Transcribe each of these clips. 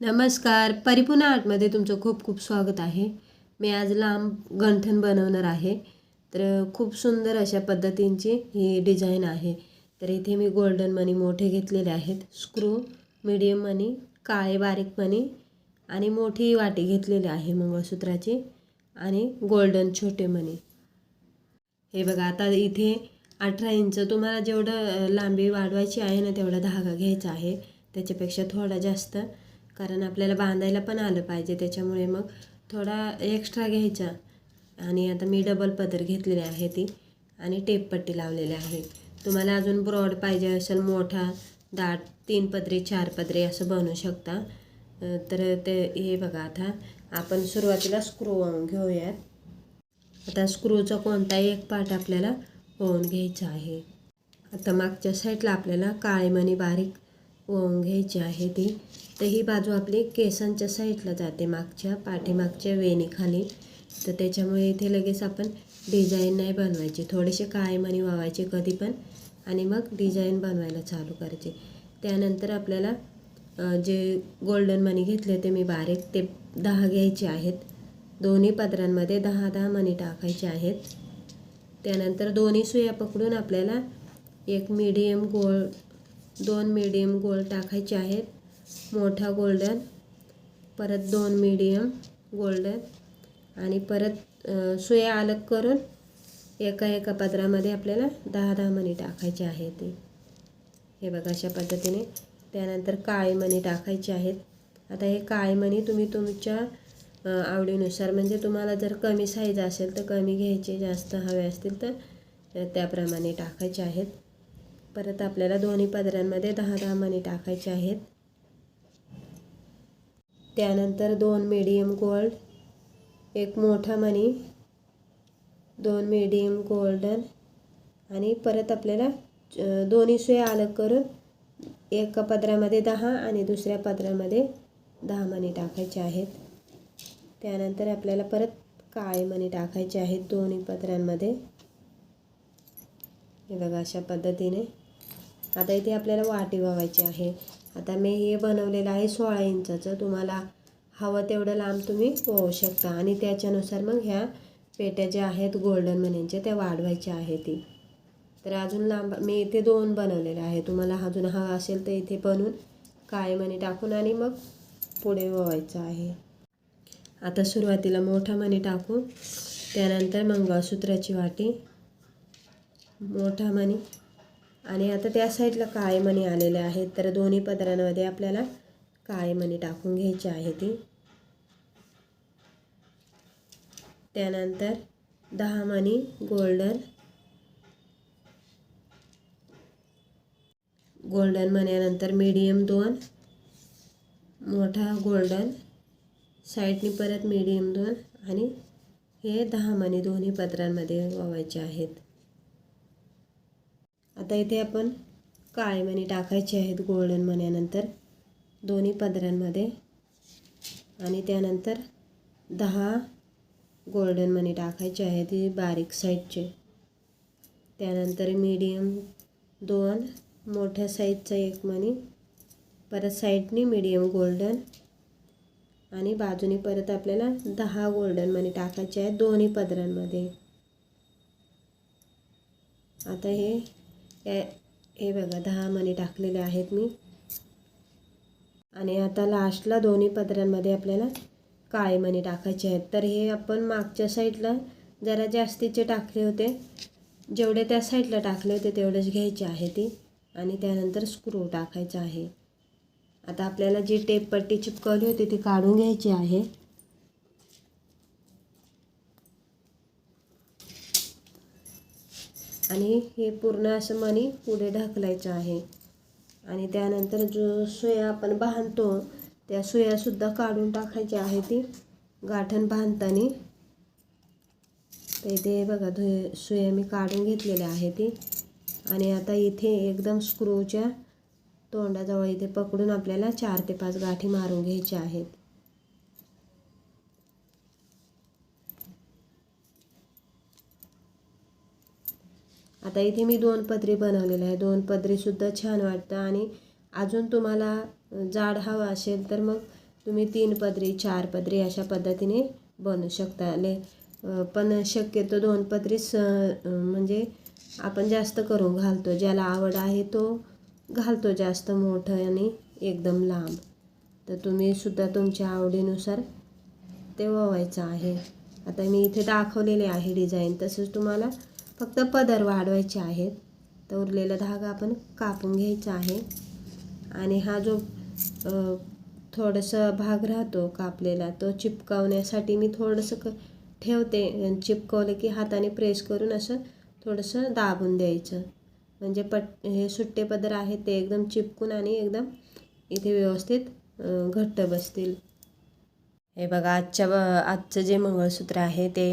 नमस्कार. परिपूर्ण आर्टमध्ये तुमचं खूप खूप स्वागत आहे. मी आज लांब गंठण बनवणार आहे. तर खूप सुंदर अशा पद्धतींची ही डिझाईन आहे. तर इथे मी गोल्डन मनी मोठे घेतलेले आहेत. स्क्रू मिडियम मनी काळे बारीक मनी आणि मोठी वाटी घेतलेली आहे मंगळसूत्राची आणि गोल्डन छोटे मनी. हे बघा आता इथे अठरा इंच तुम्हाला जेवढं लांबी वाढवायची आहे ना तेवढा धागा घ्यायचा आहे. त्याच्यापेक्षा थोडा जास्त. कारण आपल्याला बांधायला पण आलं पाहिजे त्याच्यामुळे मग थोडा एक्स्ट्रा घ्यायचा. आणि आता मी डबल पदर घेतलेली आहे ती आणि टेपपट्टी लावलेली आहे. तुम्हाला अजून ब्रॉड पाहिजे असेल मोठा दाट तीन पदरी चार पदरी असं बनवू शकता. तर ते हे बघा आता. आपण सुरुवातीला स्क्रू घेऊयात. आता स्क्रूचा कोणताही एक पार्ट आपल्याला होऊन घ्यायचा आहे. आता मागच्या साईडला आपल्याला काळेमणी बारीक ओवून घ्यायची आहे ती. तर ही बाजू आपली केसांच्या साईडला जाते मागच्या पाठीमागच्या वेणीखाली. तर त्याच्यामुळे इथे लगेच आपण डिझाईन नाही बनवायची. थोडेसे काळे वावायचे कधी पण. आणि मग डिझाईन बनवायला चालू करायचे. त्यानंतर आपल्याला जे गोल्डन मनी घेतले ते मी बारीक ते दहा घ्यायचे आहेत. दोन्ही पदरांमध्ये दहा दहा मणी टाकायचे आहेत. त्यानंतर दोन्ही सुया पकडून आपल्याला एक मीडियम गोल दोन मीडियम गोल टाकायचे आहेत. मोठा गोल्डन परत दोन मीडियम गोल्डन आणि परत सुया अलग करून एका एका पदरामध्ये आपल्याला दहा दहा मणी टाकायचे आहे ते. हे बघा अशा पद्धतीने. त्यानंतर काळे मणी टाकायचे आहेत. आता हे काळे मणी तुम्ही तुमच्या आवडीनुसार म्हणजे तुम्हाला जर कमी साईज असेल तर कमी घ्यायचे जास्त हवे असतील तर त्याप्रमाणे टाकायचे आहेत. परत आपल्याला दोन्ही पदरांमध्ये दहा दहा मणी टाकायचे आहेत. त्यानंतर दोन मीडियम गोल्ड एक मोठा मणी दोन मीडियम गोल्डन आणि परत आपल्याला दोन्ही सुया अलग करून एका पदरामध्ये दहा आणि दुसऱ्या पदरामध्ये दहा मणी टाकायचे आहेत. त्यानंतर आपल्याला परत काळे मणी टाकायचे आहेत दोन्ही पदरांमध्ये. हे बघा अशा पद्धतीने. आता इथे आपल्याला वाटी वावायची आहे. आता मी हे बनवलेलं आहे सोळा इंचाचं. तुम्हाला हवं तेवढं लांब तुम्ही पोहू शकता. आणि त्याच्यानुसार मग ह्या पेट्या ज्या आहेत गोल्डन मनीच्या त्या वाढवायच्या आहे ती. तर अजून लांब मी इथे दोन बनवलेले आहे तुम्हाला अजून हवा असेल तर इथे बनवून काळे मणी टाकून आणि मग पुढे ववायचं आहे. आता सुरुवातीला मोठा मणी टाकू. त्यानंतर मंगळसूत्राची वाटी. मोठा मणी. आणि आता त्या साईडला काळे मणी आलेले आहेत तर दोन्ही पदरांमध्ये आपल्याला काळे मणी टाकून घ्यायची आहे ती. त्यानंतर दहा मणी गोल्डन गोल्डन मण्यानंतर मीडियम दोन मोठा गोल्डन साईडनी परत मीडियम दोन आणि हे दहा मणी दोन्ही पदरांमध्ये वावायचे आहेत. आता इथे आपण काळे मणी टाकायचे आहेत गोल्डन मण्यानंतर दोन्ही पदरांमध्ये. आणि त्यानंतर दहा गोल्डन मनी टाकायचे आहेत हे बारीक साईडचे त्यानंतर मीडियम दोन मोठ्या साईजचा एक मणी परत साईडनी मीडियम गोल्डन आणि बाजूनी परत आपल्याला दहा गोल्डन मणी टाकायचे आहेत दोन्ही पदरांमध्ये. आता हे हे हे बघा दहा मणी टाकलेले आहेत मी. आणि आता लास्टला दोन्ही पदरांमध्ये आपल्याला काळे मणी टाकायचे आहेत. तर हे आपण मागच्या साईडला जरा जास्तीचे टाकले होते. जेवढे त्या साईडला टाकले होते तेवढेच घ्यायचे आहे ती. आणि त्यानंतर स्क्रू टाकायचा आहे. आता आपल्याला जी टेप पट्टी चिपकवली होती ती काढून घ्यायची आहे. आणि हे पूर्ण असं मणी पुढे ढकलायचं आहे. आणि त्यानंतर जो सुया आपण बांधतो त्या सुयासुद्धा काढून टाकायची आहे ती गाठण बांधताना. तर इथे बघा धु सुया मी काढून घेतलेल्या आहे ती. आणि आता इथे एकदम स्क्रूच्या तोंडाजवळ इथे पकडून आपल्याला चार ते पाच गाठी मारून घ्यायच्या आहेत. आता इथे मी दोन पदरी बनवलेलं आहे दोन पदरीसुद्धा छान वाटतं आणि अजून तुम्हाला जाड हवं असेल तर मग तुम्ही तीन पदरी चार पदरी अशा पद्धतीने बनवू शकता. ले पण शक्यतो दोन पदरीच स म्हणजे आपण जास्त करून घालतो. ज्याला आवड आहे तो घालतो जास्त मोठं आणि एकदम लांब. तर तुम्ही सुद्धा तुमच्या आवडीनुसार ते ववायचं आहे. आता मी इथे दाखवलेले आहे डिझाईन. तसंच तुम्हाला फक्त पदर वाढवायचे आहेत. तर उरलेला धागा आपण कापून घ्यायचा आहे. आणि हा जो थोडंसं भाग राहतो कापलेला तो चिपकावण्यासाठी मी थोडंसं क ठेवते चिपकवलं की हाताने प्रेस करून असं थोडंसं दाबून द्यायचं. म्हणजे पट हे सुट्टे पदर आहेत ते एकदम चिपकून आणि एकदम इथे व्यवस्थित घट्ट बसतील. हे बघा आजच्या ब आजचं जे मंगळसूत्र आहे ते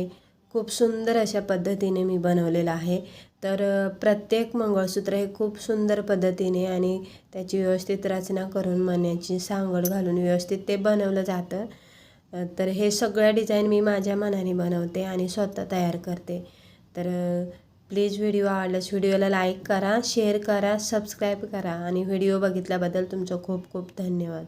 खूप सुंदर अशा पद्धतीने मी बनवलेलं आहे. तर प्रत्येक मंगळसूत्र हे खूप सुंदर पद्धतीने आणि त्याची व्यवस्थित रचना करून मण्याची सांगड घालून व्यवस्थित ते बनवलं जातं. तर हे सगळ्या डिझाईन मी माझ्या मनाने बनवते आणि स्वतः तयार करते. तर प्लीज व्हिडिओ आवडल्यास व्हिडिओला लाईक करा शेअर करा सबस्क्राईब करा आणि व्हिडिओ बघितल्याबद्दल तुमचं खूप खूप धन्यवाद.